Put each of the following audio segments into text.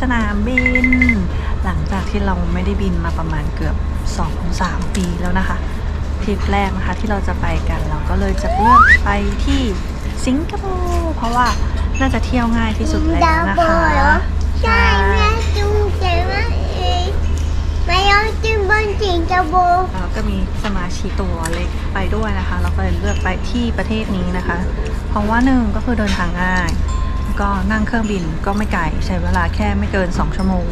สนามบิน หลังจากที่เราไม่ได้บินมาประมาณเกือบ 2-3 ปีแล้วนะคะทริปแรกนะคะที่เราจะไปกันเราก็เลยจะเลือกไปที่สิงคโปร์เพราะว่าน่าจะเที่ยวง่ายที่สุดแล้วนะคะใช่แม่จุงใจมากเลยไม่ยอมจิ้มบนสิงคโปร์แล้วก็มีสมาชิกตัวเล็กไปด้วยนะคะ เราก็เลยเลือกไปที่ประเทศนี้นะคะ เพราะว่าหนึ่งก็คือเดินทางง่าย ก็นั่งเครื่องบินก็ไม่ไกลใช้เวลาแค่ไม่เกิน 2 ชั่วโมง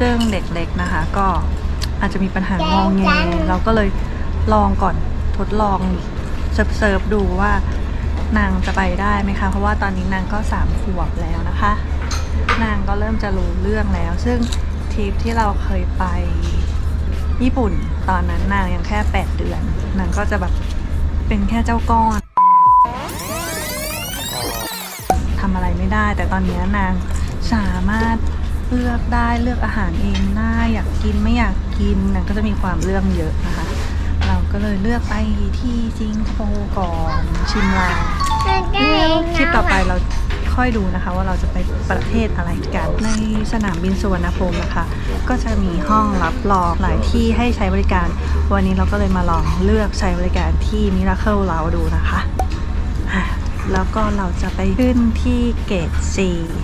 ซึ่งเด็กเล็กนะคะ ก็อาจจะมีปัญหางองแงเราก็เลยลองก่อนทดลองเซิร์ฟเซิร์ฟดูว่านางจะไปได้ไหมคะ เพราะว่าตอนนี้นางก็สามขวบแล้วนะคะ นางก็เริ่มจะรู้เรื่องแล้ว ซึ่งทริปที่เราเคยไปญี่ปุ่น ตอนนั้นนางยังแค่ 8 เดือน นางก็จะแบบเป็นแค่เจ้าก้อน ได้ แต่ตอนนี้นางสามารถเลือกได้เลือกอาหารเองได้อยากกินไม่อยากกินนางก็จะมีความเรื่องเยอะนะคะ เราก็เลยเลือกไปที่สิงคโปร์ก่อนชิมลางคลิปต่อไปเราค่อยดูนะคะว่าเราจะไปประเทศอะไรกัน ในสนามบินสุวรรณภูมินะคะ ก็จะมีห้องรับรองหลายที่ให้ใช้บริการ วันนี้เราก็เลยมาลองเลือกใช้บริการที่มิราเคิลเราดูนะคะ แล้วก็เราจะไปขึ้นที่เกต C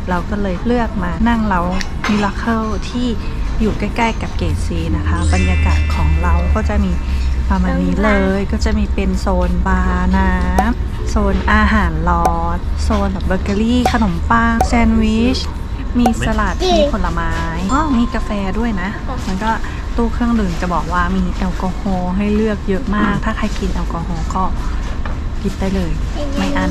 เราก็เลยเลือกมานั่งเรามิราเคิลที่อยู่ใกล้ ๆ กับเกต C นะคะ บรรยากาศของเราก็จะมีประมาณนี้เลยก็จะมีเป็นโซนบาร์น้ำโซนอาหารร้อนโซนแบบเบเกอรี่ ขนมปังแซนด์วิช มีสลัด มีผลไม้อ๋อมีกาแฟด้วยนะแล้วก็ตู้เครื่องดื่มจะบอกว่ามีแอลกอฮอล์ให้เลือกเยอะมาก ถ้าใครกินแอลกอฮอล์ก็ กินได้เลย ไม่อั้น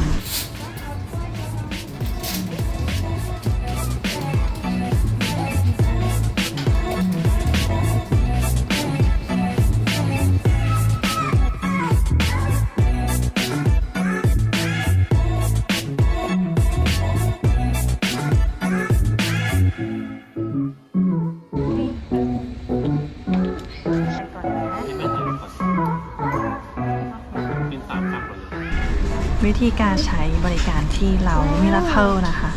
วิธีการใช้บริการที่เรามิราเคิลนะคะ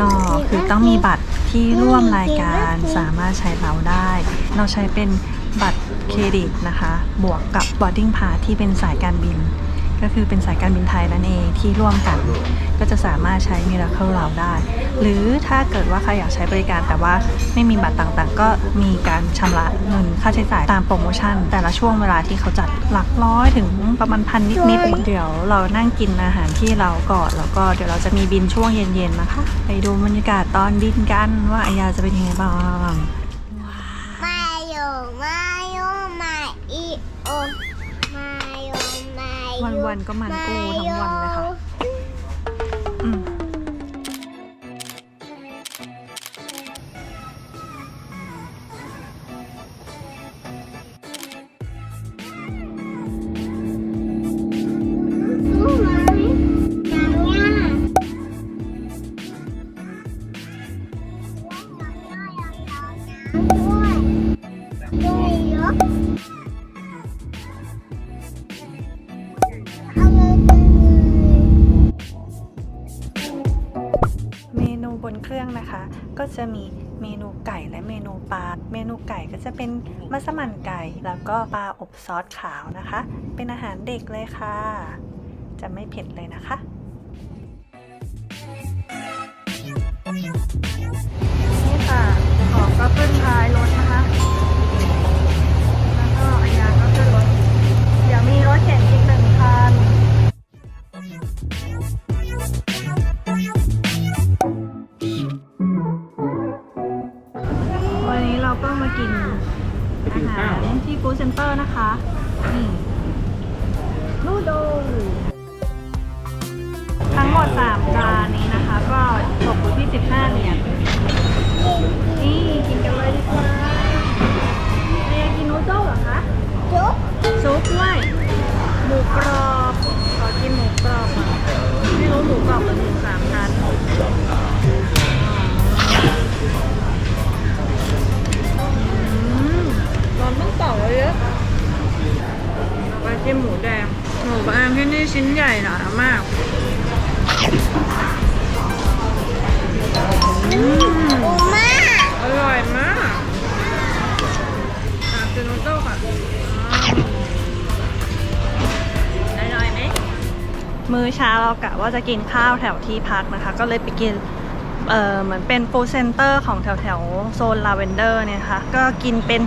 ก็คือต้องมีบัตรที่ร่วมรายการสามารถใช้เราได้ เราใช้เป็นบัตรเครดิตนะคะ บวกกับ boarding pass ที่เป็นสายการบิน ก็คือเป็นสายการบินไทยนั่นเองที่ร่วมกัน จะสามารถใช้มิราเคิลเราได้ หรือถ้าเกิดว่าใครอยากใช้บริการแต่ว่าไม่มีบัตรต่างๆ ก็มีการชำระเงินค่าใช้จ่ายตามโปรโมชั่น แต่ละช่วงเวลาที่เขาจัดหลักร้อยถึงประมาณพันนิดๆเดี๋ยวเรานั่งกินอาหารที่เราก่อนแล้วก็เดี๋ยวเราจะมีบินช่วงเย็นๆนะคะ ไปดูบรรยากาศตอนบินกันว่าอายาจะเป็นยังไงบ้างมาโยมาโยมาอีโอมาโยมาโยวันๆก็มันปูทั้งวันเลย จะมีเมนูไก่และเมนูปลา เมนูไก่ก็จะเป็นมัสมั่นไก่ แล้วก็ปลาอบซอสขาวนะคะ เป็นอาหารเด็กเลยค่ะ จะไม่เผ็ดเลยนะคะนี่ค่ะ ของก็ขึ้นท้ายรถ กูเซ็นเตอร์นะคะ นี่ เยอะมาจิ้มหมูแดงหมูแดงที่นี่ชิ้นใหญ่หนามากอืมอร่อยมากอาคือนูโต้ค่ะอร่อยไหมมื้อเช้าเรากะว่าจะกินข้าวแถวที่พักนะคะ ก็เลยไปกินเออเหมือนเป็นฟูเซนเตอร์ของแถวแถวโซนลาเวนเดอร์เนี่ยค่ะ ก็กินเป็น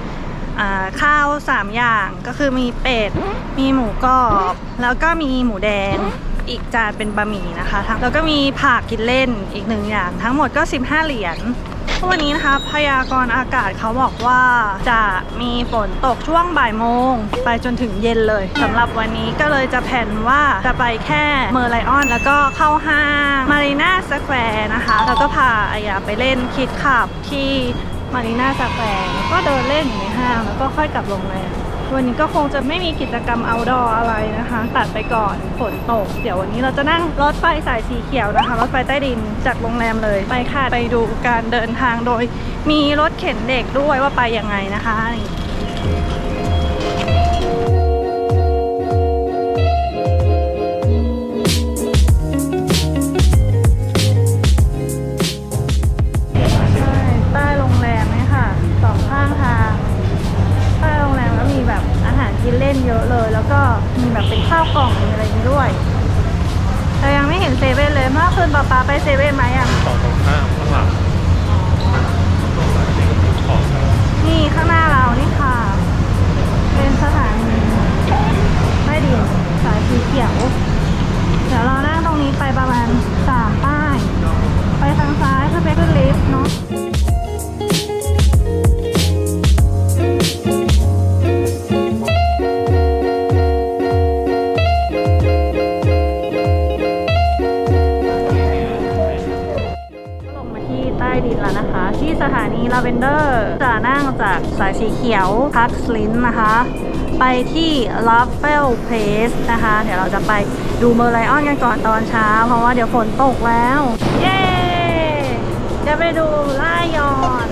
อ่าข้าว3อย่างก็คือมีเป็ด มีหมูกรอบ แล้วก็มีหมูแดง อีกจานเป็นบะหมี่นะคะ แล้วก็มีผักกินเล่นอีกหนึ่งอย่าง ทั้งหมดก็ 15 เหรียญวันนี้นะคะพยากรณ์อากาศเขาบอกว่าจะมีฝนตกช่วงบ่ายโมง ไปจนถึงเย็นเลยสำหรับวันนี้ก็เลยจะแผนว่าจะไปแค่เมอร์ไลออน แล้วก็เข้าห้างมารีนาสแควร์นะคะ แล้วก็พาอายาไปเล่นคิดขับที่ มารีนาสแควร์ก็เดินเล่นอยู่ในห้างแล้วก็ค่อยกลับโรงแรมวันนี้ก็คงจะไม่มีกิจกรรมเอาดออะไรนะคะ ตัดไปก่อนฝนตก เดี๋ยววันนี้เราจะนั่งรถไฟสายสีเขียวนะคะรถไฟใต้ดินจากโรงแรมเลยไปค่ะไปดูการเดินทางโดย มีรถเข็นเด็กด้วยว่าไปยังไงนะคะ คืนป๊าป๊าไปเซเว่นไหมอะต่อตรงข้ามข้างหลังของนี่ข้างหน้าเรานี่ค่ะ เป็นสถานีใต้ดินสายสีเขียว เดี๋ยวเรานั่งตรงนี้ไปประมาณสามป้า สีเขียวพักสลินนะคะ ไปที่ลาเฟลเพลสนะคะ เดี๋ยวเราจะไปดูเมอร์ไลออนกันก่อนตอนเช้า เพราะว่าเดี๋ยวฝนตกแล้ว เย้จะไปดูล่ายอน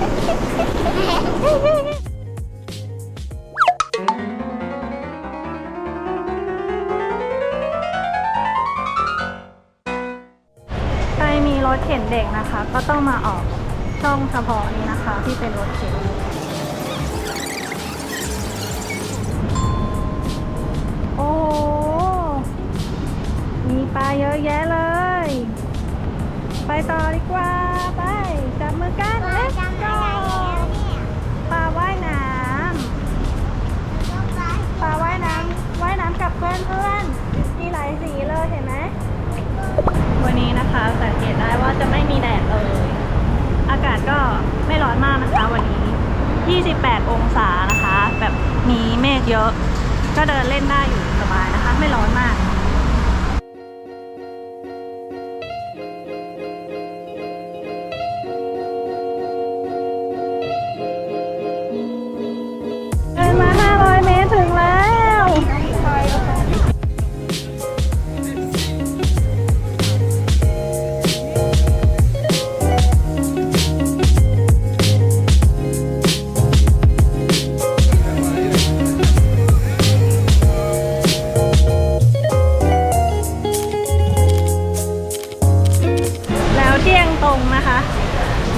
ใครมีรถเข็นเด็กนะคะ ก็ต้องมาออกช่องเฉพาะนี้นะคะ ที่เป็นรถเข็น ปลาเยอะแยะเลย ไปต่อดีกว่า ไปจับมือกัน let's จำได้ go แล้วเนี่ยปลาว่ายน้ำปลาว่ายน้ำว่ายน้ำกับเพื่อนเพื่อนๆมีหลายสีเลยเห็นไหมวันนี้นะคะสังเกตได้ว่าจะไม่มีแดดเลยอากาศก็ไม่ร้อนมากนะคะวันนี้ 28 องศานะคะ แบบมีเมฆเยอะ ก็เดินเล่นได้อยู่สบายนะคะ ไม่ร้อนมาก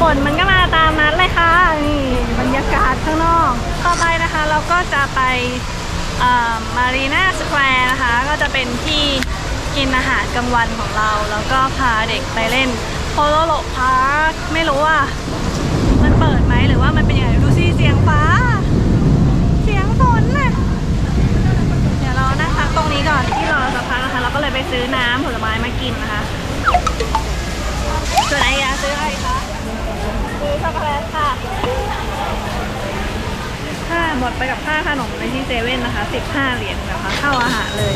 ฝนมันก็มาตามนั้นเลยค่ะนี่บรรยากาศข้างนอกต่อไปนะคะเราก็จะไปมารีนาสแควร์นะคะ ก็จะเป็นที่กินอาหารกลางวันของเรา แล้วก็พาเด็กไปเล่นโพโลโลพาร์คไม่รู้ว่า มันเปิดไหมหรือว่ามันเป็นยังไงดูสิเสียงฟ้า เสียงฝนน่ะเดี๋ยวเรานั่งพักตรงนี้ก่อนที่รอสักพักนะคะเราก็เลยไปซื้อน้ำผลไม้มากินนะคะส่วนไอยาซื้ออะไรคะ ซื้อช็อกโกแลตค่ะ ค่าหมดไปกับค่าขนมในที่เซเว่นนะคะ 15 เหรียญนะคะเข้าอาหารเลย